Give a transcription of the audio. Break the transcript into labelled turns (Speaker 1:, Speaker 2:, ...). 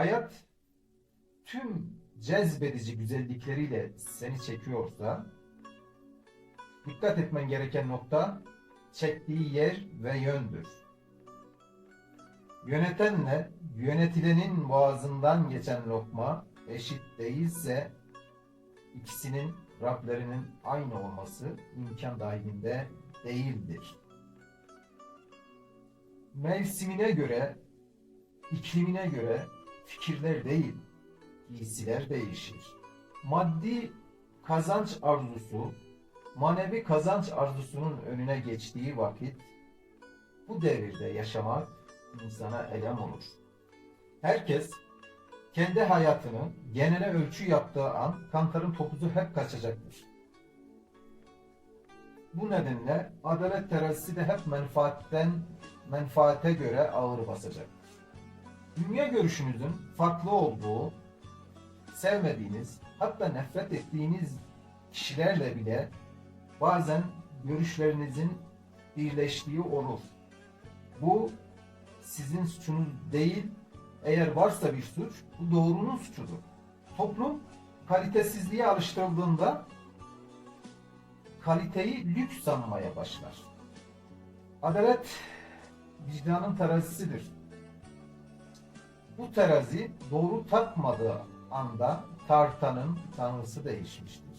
Speaker 1: hayat tüm cezbedici güzellikleriyle seni çekiyorsa dikkat etmen gereken nokta çektiği yer ve yöndür. Yönetenle yönetilenin boğazından geçen lokma eşit değilse ikisinin Rablerinin aynı olması imkan dahilinde değildir. Mevsimine göre, iklimine göre fikirler değil, giysiler değişir. Maddi kazanç arzusu, manevi kazanç arzusunun önüne geçtiği vakit bu devirde yaşamak insana elem olur. Herkes kendi hayatını genele ölçü yaptığı an kantarın topuzu hep kaçacaktır. Bu nedenle adalet terazisi de hep menfaatten menfaate göre ağır basacaktır. Dünya görüşünüzün farklı olduğu, sevmediğiniz, hatta nefret ettiğiniz kişilerle bile bazen görüşlerinizin birleştiği olur. Bu sizin suçunuz değil, eğer varsa bir suç, bu doğrunun suçudur. Toplum kalitesizliğe alıştırıldığında kaliteyi lüks sanmaya başlar. Adalet vicdanın terazisidir. Bu terazi doğru takmadığı anda tartanın tanrısı değişmiştir.